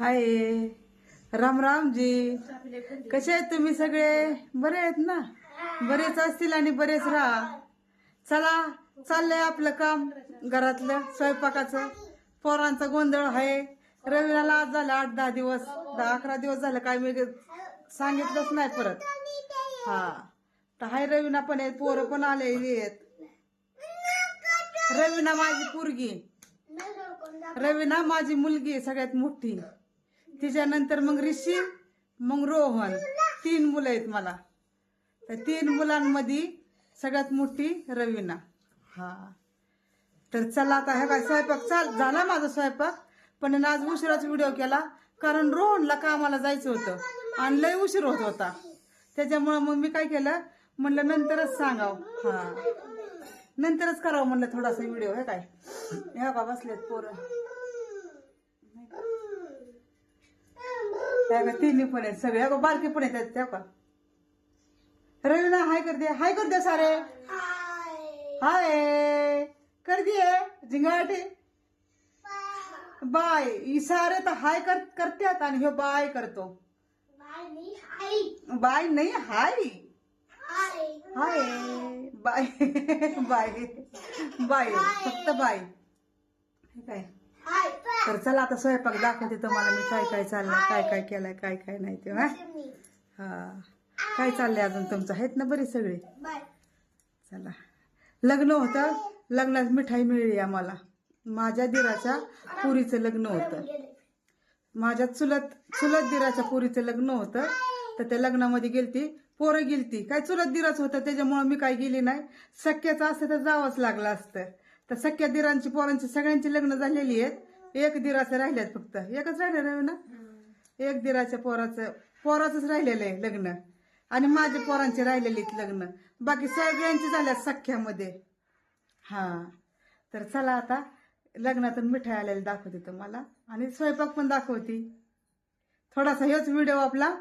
हाय. राम राम जी. कसे आहेत तुम्ही सगळे? बरे आहेत ना? बरेच असतील आणि बरेच राहा. चला चाललंय आपलं काम घरातलं स्वयंपाकाचं. पोरांचा गोंधळ आहे. रविवारला आज झालं आठ दहा दिवस. दहा अकरा दिवस झालं काय मी सांगितलंच नाही परत. हा. तर हाय रवीना पण आहेत पोरं पण आले आहेत. रवीना माझी पोरगी. रवीना माझी मुलगी सगळ्यात मोठी. तिच्यानंतर मग ऋषी मग रोहन. तीन मुलं आहेत मला. तर तीन मुलांमध्ये सगळ्यात मोठी रवीना. हा. तर चला आता हे काय स्वयंपाक चाल झाला माझा स्वयंपाक? पण आज उशिराच व्हिडिओ केला. कारण रोहनला कामाला जायचं होतं. आणि लय उशीर होत होता. त्याच्यामुळं मग मी काय केलं? म्हणलं नंतरच सांगाव. हा. नंतरच करावं म्हणलं थोडासा व्हिडिओ हे काय? हे का बसलेत पोरं. हे का तिन्ही पण आहेत सगळे. हे का बारके पण आहेत त्या का रवीना हाय कर दे. हाय कर दे सारे. हाय. कर दिए झिंगाटे. बाय. सारे तर हाय कर करतात आणि ह्यो बाय करतो. बाय नाही hi. Hi. Bye. Bye. Bye. फक्त बाय. हे काय? तर चला आता स्वयंपाक दाखवते तुम्हाला मी काय काय चाललंय काय काय केलंय काय काय नाही ते हा? हा. काय चाललंय अजून तुमचं? आहेत ना बरे सगळे? चला. लग्न होतं लग्नात मिठाई मिळली आम्हाला माझ्या दिराच्या पुरीचं लग्न होतं. माझ्या चुलत चुलत दिराच्या पुरीचं लग्न होतं. तर त्या लग्नामध्ये गेलती पोरं गेलती. काय चुलत दिराच होतं त्याच्यामुळं मी काय गेली नाही. सख्याचं असतं तर जावंच लागलं असतं. तर सख्या दिरांची पोरांची सगळ्यांची लग्न झालेली आहेत. एक दिराचं राहिल्यात फक्त. एकच राहिलं ना? ना एक दिराच्या पोराचं पोराचंच राहिलेलं आहे लग्न. आणि माझ्या पोरांचे राहिलेले लग्न. बाकी सगळ्यांची झाल्यात सख्यामध्ये. हा. तर चला आता लग्नातून मिठाई आलेली दाखवते तुम्हाला. आणि स्वयंपाक पण दाखवते. थोडासा हेच व्हिडिओ आपला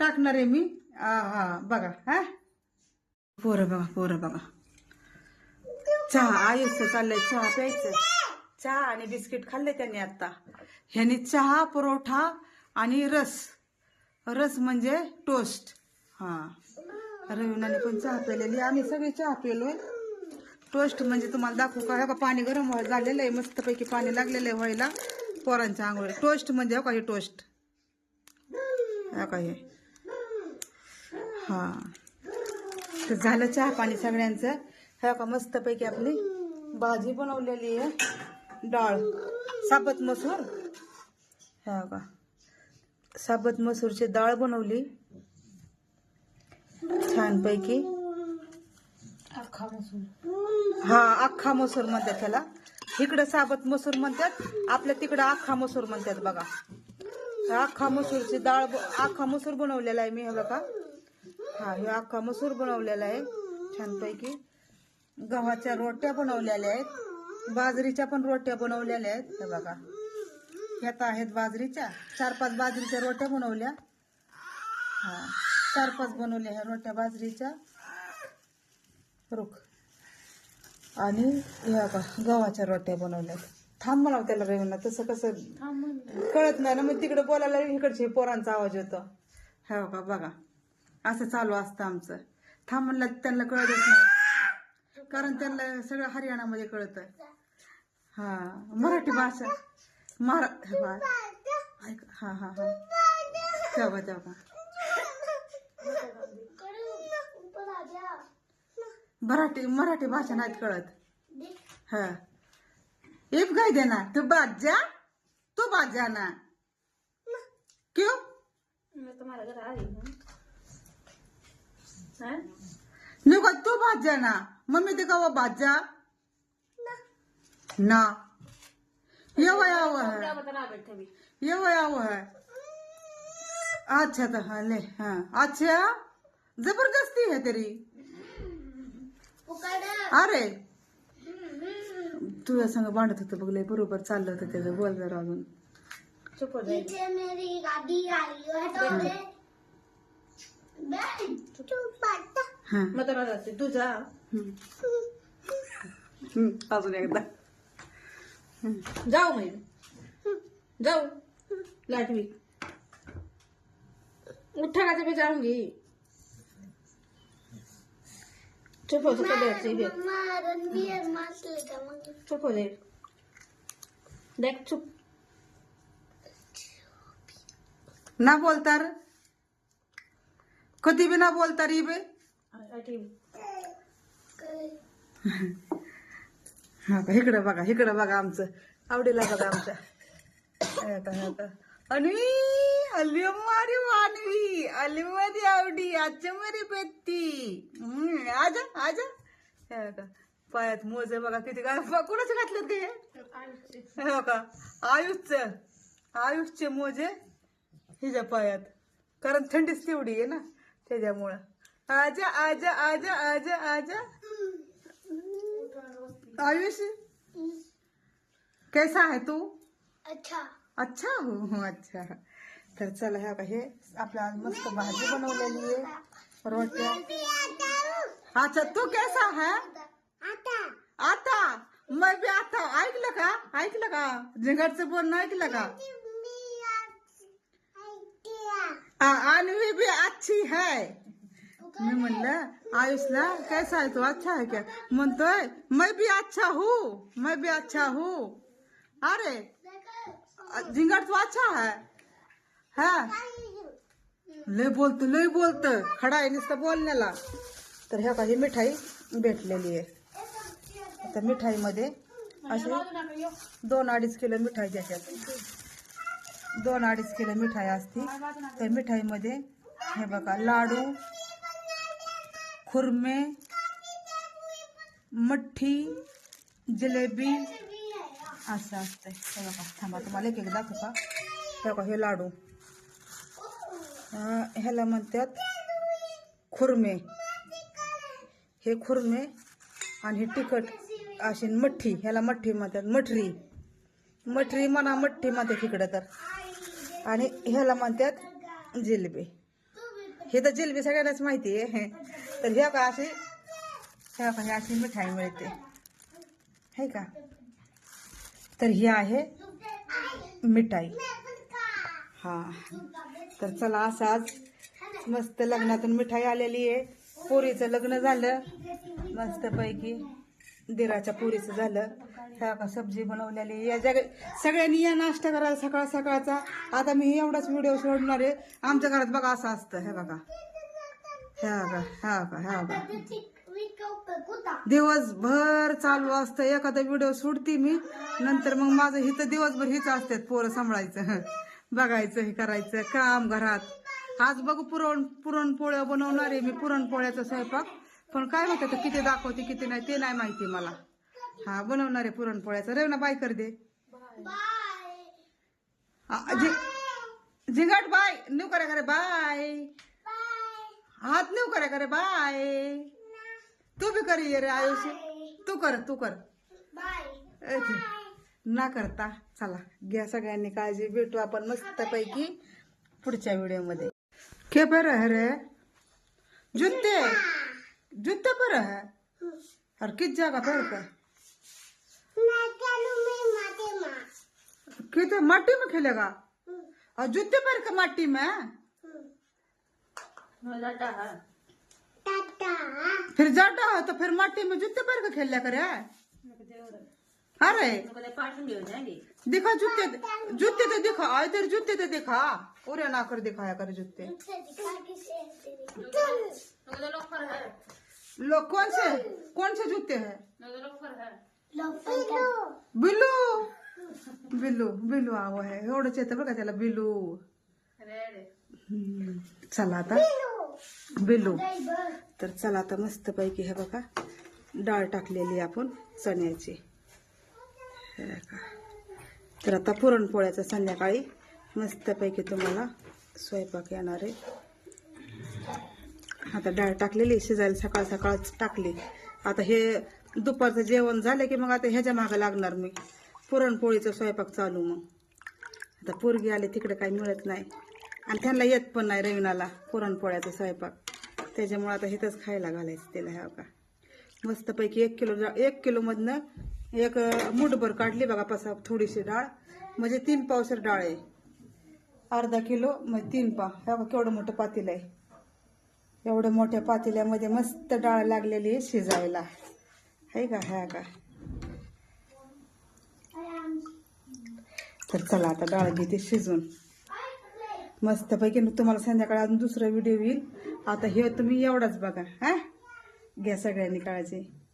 टाकणार आहे मी. हा बघा हा. पोरं बघा पोरं बघा. चहा आयुष्य चाललंय चहा प्यायचं चहा आणि बिस्किट खाल्ले त्यांनी आता ह्यानी चहा परोठा आणि रस. रस म्हणजे टोस्ट. हा. रवीनाने पण चहा पिलेली. आम्ही सगळे चहा पिलोय. टोस्ट म्हणजे तुम्हाला दाखवू का? हे का पाणी गरम व्हायला झालेलं आहे. मस्तपैकी पाणी लागलेलं आहे व्हायला. पोरांच्या आंघोळ टोस्ट म्हणजे हो का हे टोस्ट? हे का हे? हा. तर झालं चहा पाणी सगळ्यांचं. हे का मस्तपैकी आपली भाजी बनवलेली आहे. डाळ साबत मसूर. हे का साबत मसूरची डाळ बनवली. छानपैकी. हा अख्खा मसूर म्हणतात त्याला. इकडं साबत मसूर म्हणतात आपल्या तिकडं अख्खा मसूर म्हणतात बघा. अख्खा मसूरची डाळ अख्खा मसूर बनवलेला आहे मी हे बघा. हा हे अख्खा मसूर बनवलेला आहे. छानपैकी गव्हाच्या रोट्या बनवलेल्या आहेत. बाजरीच्या पण रोट्या बनवलेल्या आहेत. हे बघा. ह्यात आहेत बाजरीच्या. चार पाच बाजरीच्या रोट्या बनवल्या. हा. चार पाच बनवल्या ह्या रोट्या बाजरीच्या. रुख. आणि ह्या का गव्हाच्या रोट्या बनवल्यात. थांब म्हणावं त्याला रेवना तसं कसं कळत नाही ना मग तिकडे बोलायला इकडचे पोरांचा आवाज येतो. हा का बघा. असं चालू असतं आमचं. थांब म्हणलं त्यांना कळतच नाही. कारण त्यांना सगळं हरियाणामध्ये कळत हा मराठी भाषा. मरा हे हा हा तेव्हा तेव्हा मराठी मराठी भाषा नाहीत कळत. हा. एक गाय दे ना तू बाद जा तू बाद जा ना. क्यों नको तू बाद जा ना. मम्मी ते कवा बाद जा ना। येव याव है। येव याव है अच्छा तो हाँ ले हाँ। अच्छा ज़बरदस्ती है तेरी। अरे। तुझ्या संग भांडत होतं बघ लय बरोबर चाललं होतं त्याचं बोल जरा अजून पीछे मेरी गाड़ी आई है तो तू हा तुझा अजून एकदा जाऊ मग जाऊ. लाइट भी उठा का जब जाऊंगी चुप हो चुप हो बैठ जाइए चुप हो देख चुप. ना बोलतार? कधी बी ना बोलतार ही बे हा का इकडं बघा इकडं बघा आमचं. आवडीला बघा आमच्या. हे आता, अन्वी अली मानवी अली मारी आवडी आजमरी मारी बेत्ती हम्म, आजा आजा. का पायात मोजे बघा किती काय कुणाचे घातले ते हो? का आयुषच. आयुषचे मोजे हिच्या पायात. कारण थंडीच तेवढी आहे ना त्याच्यामुळं. आजा आजा आजा आजा आजा. आयुष? कैसा है तू? अच्छा। अच्छा? हो हो अच्छा। तर चला ह्या हे आपल्या आज मस्त भाजी बनवलेली आहे रोट्या अच्छा तू कैसा है? आता। आता? मैं बी आता ऐकलं का ऐकलं का झिंगारचं बोलणं ऐकलं का आ- अन्वी भी अच्छी है। मी म्हणलं आयुषला, कैसा है तो अच्छा है क्या? मन म्हणतोय मैं भी अच्छा हूँ, मैं भी अच्छा हूँ। अरे झिंगार तो अच्छा है, हा। लय बोलतो लय बोलत खडा आहे नुसतं बोलण्याला तर ह्या काही मिठाई भेटलेली आहे। आता मिठाईमध्ये अशी दोन अडीच किलो मिठाई त्याच्यात दोन अडीच किलो मिठाई असते. त्या मिठाईमध्ये हे बघा, लाडू खुर्मे मठ्ठी जिलेबी असं असतंय. हे बघा थांबा तुम्हाला एक एक दाखवा हे बघा हे लाडू. ह्याला म्हणतात खुर्मे. हे खुर्मे आणि हे तिखट अशी मठ्ठी ह्याला मठ्ठी म्हणतात मठरी. मठरी म्हणा मठ्ठी म्हणतात तिकडं तर. आणि ह्याला म्हणतात जिलेबी. हे तर जिलेबी सगळ्यांनाच माहिती आहे. तर ह्या का अशी ह्या का अशी मिठाई मिळते. है का? तर ही आहे मिठाई. हा. तर चला असं आज मस्त लग्नातून मिठाई आलेली आहे. पोरीचं लग्न झालं. मस्तपैकी दिराच्या पोरीचं झालं. ह्या का सब्जी बनवलेली या जग सगळ्यांनी या नाश्ता करायला सकाळ सकाळचा. आता मी एवढाच व्हिडिओ सोडणार आहे. आमच्या घरात बघा असं असतं. हे बघा. ह्या ह्या ह्या बघा दिवसभर चालू असतं. एखादा व्हिडिओ सोडते मी नंतर मग माझं हिथं दिवसभर हिच असतात. पोरं सांभाळायचं बघायचं हे करायचं काम घरात. आज बघू पुरण पुरणपोळ्या बनवणार आहे मी पुरणपोळ्याचा स्वयंपाक. पण काय माहिती आता किती दाखवते किती नाही ते नाही माहिती मला. हा बनवणार आहे पुरणपोळ्याचं. रेवना बाय कर दे. झिंगाट बाय. न्यू करे करे बाय. हात न्यू करे करे बाय. तू भी करी ये रे आयुष. तू कर तू कर. ना. करता. चला घ्या सगळ्यांनी काळजी. भेटू आपण मस्त पैकी पुढच्या व्हिडिओमध्ये. के पर है रे जूते. जूते पर है और किस जगह पर का? कितने माटी में खेलेगा? और जूते पर का माटी में? फिर जाटा हो तो फिर माटी में जूते पर का खेल करे अरे। पार्टी हो जाएँगे। दिखा जूते जूते तो दिखा इधर जूते तो दिखा। उरे ना कर दिखाया कर जूते। लोग कौन से कौन से जूते हैं? बिल्लू। बिल्लू। बिल्लू आवं आहे एवढंच येतं बघा त्याला बिल्लू। हम्म. चला आता बिलू तर चला आता मस्त पैकी हे बघा डाळ टाकलेली आपण चण्याची. हे बघा. तर आता पुरणपोळ्याचं संध्याकाळी मस्तपैकी तुम्हाला स्वयंपाक येणार आहे. आता डाळ टाकलेली शिजायला सकाळ सकाळच टाकली. आता हे दुपारचं जेवण झालं की मग आता ह्याच्या मागं लागणार मी. पुरणपोळीचा स्वयंपाक चालू मग. आता पोरगी आली तिकडे काही मिळत नाही. आणि त्यांना येत पण नाही रविनाला पुरणपोळ्याचा स्वयंपाक. त्याच्यामुळे आता हिथंच खायला घालायचं त्याला ह्या का मस्तपैकी एक किलो डाळ एक किलोमधनं एक मुठभर मूठभर काढली बघा पसा थोडीशी डाळ. म्हणजे तीन पावसर डाळ आहे. अर्धा किलो म्हणजे तीन पाव ह्या केवढं मोठं पातेलं आहे. एवढं मोठ्या पातेल्यामध्ये मस्त डाळ लागलेली आहे शिजायला. आहे का ह्या का? तर चला आता डाळ घेते शिजून. मस्तपैकी मग तुम्हाला संध्याकाळी अजून दुसरा व्हिडिओ येईल. आता हे तुम्ही एवढाच बघा हा? घ्या सगळ्यांनी काळजी.